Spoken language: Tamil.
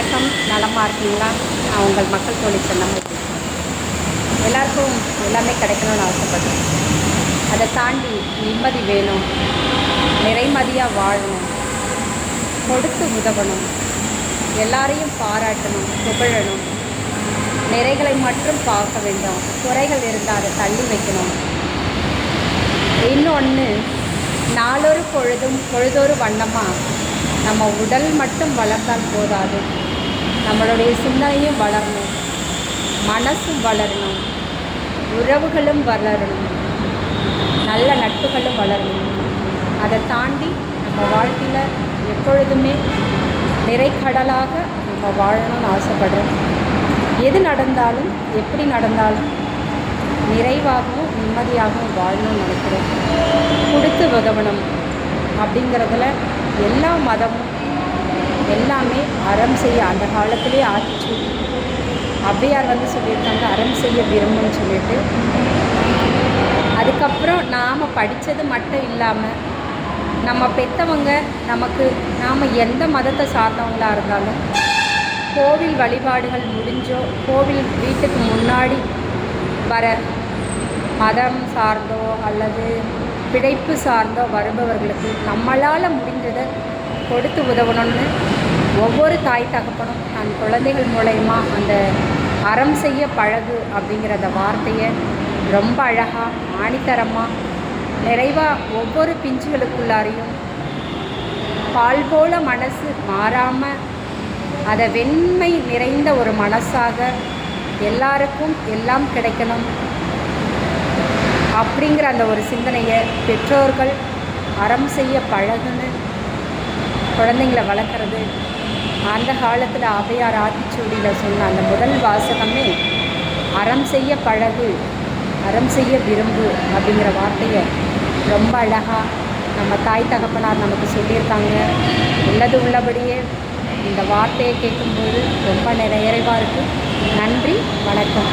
வணக்கம். நலமாக இருக்கீங்களா? நான் உங்கள் மக்கள் தோழி சென்னம்மை பேசுகிறேன் எல்லாருக்கும் எல்லாமே கிடைக்கணும்னு ஆசைப்படுறேன். அதை தாண்டி நிம்மதி வேணும். நிறைமதியாக வாழணும். கொடுத்து உதவணும். எல்லாரையும் பாராட்டணும் புகழணும். நிறைகளை மட்டும் பார்க்க வேண்டும். குறைகள் இருந்தால் அதை தள்ளி வைக்கணும். இன்னொன்று நாளொரு பொழுதும் பொழுதொரு வண்ணமாக நம்ம உடல் மட்டும் வளர்த்தால் போதாது. நம்மளுடைய சிந்தனையும் வளரணும். மனசும் வளரணும். உறவுகளும் வளரணும். நல்ல நட்புகளும் வளரணும். அதை தாண்டி நம்ம வாழ்க்கையில் எப்பொழுதுமே நிறைக்கடலாக நம்ம வாழணும்னு ஆசைப்படுறோம். எது நடந்தாலும் எப்படி நடந்தாலும் நிறைவாகவும் நிம்மதியாகவும் வாழணும்னு நினைக்கிறோம். கொடுத்து உதவணும் அப்படிங்கிறதுல எல்லா மதமும் எல்லாமே அறம் செய்ய அந்த காலத்திலே ஆட்சி ஔவையார் வந்து சொல்லியிருக்காங்க அறம் செய்ய விரும்புன்னு சொல்லிட்டு. அதுக்கப்புறம் நாம் படித்தது மட்டும் இல்லாமல் நம்ம பெற்றவங்க நமக்கு நாம் எந்த மதத்தை சார்ந்தவங்களாக இருந்தாலும் கோவில் வழிபாடுகள் முடிஞ்சோ கோவில் வீட்டுக்கு முன்னாடி வர மதம் சார்ந்தோ அல்லது பிழைப்பு சார்ந்தோ வருபவர்களுக்கு நம்மளால் முடிஞ்சதை கொடுத்து உதவணும்னு ஒவ்வொரு தாய் தகப்பனும் தன் குழந்தைகள் மூலயமா அந்த அறம் செய்ய பழகு அப்படிங்கிற அந்த வார்த்தையை ரொம்ப அழகாக ஆணித்தரமாக நிறைவாக ஒவ்வொரு பிஞ்சுகளுக்குள்ளாரையும் பால் போல மனசு மாறாமல் அதை வெண்மை நிறைந்த ஒரு மனசாக எல்லாருக்கும் எல்லாம் கிடைக்கணும் அப்படிங்கிற அந்த ஒரு சிந்தனையை பெற்றோர்கள் அறம் செய்ய பழகுன்னு குழந்தைங்களை வளர்க்குறது அந்த காலத்தில் அவையார் ஆத்திச்சூடியில் சொன்ன அந்த முதல் வாசகமே அறம் செய்ய பழகு அறம் செய்ய விரும்பு அப்படிங்கிற வார்த்தையை ரொம்ப அழகாக நம்ம தாய் தகப்பனார் நமக்கு சொல்லியிருக்காங்க. உள்ளது உள்ளபடியே இந்த வார்த்தையை கேட்கும்போது ரொம்ப நிறைவாக இருக்குது நன்றி வணக்கம்.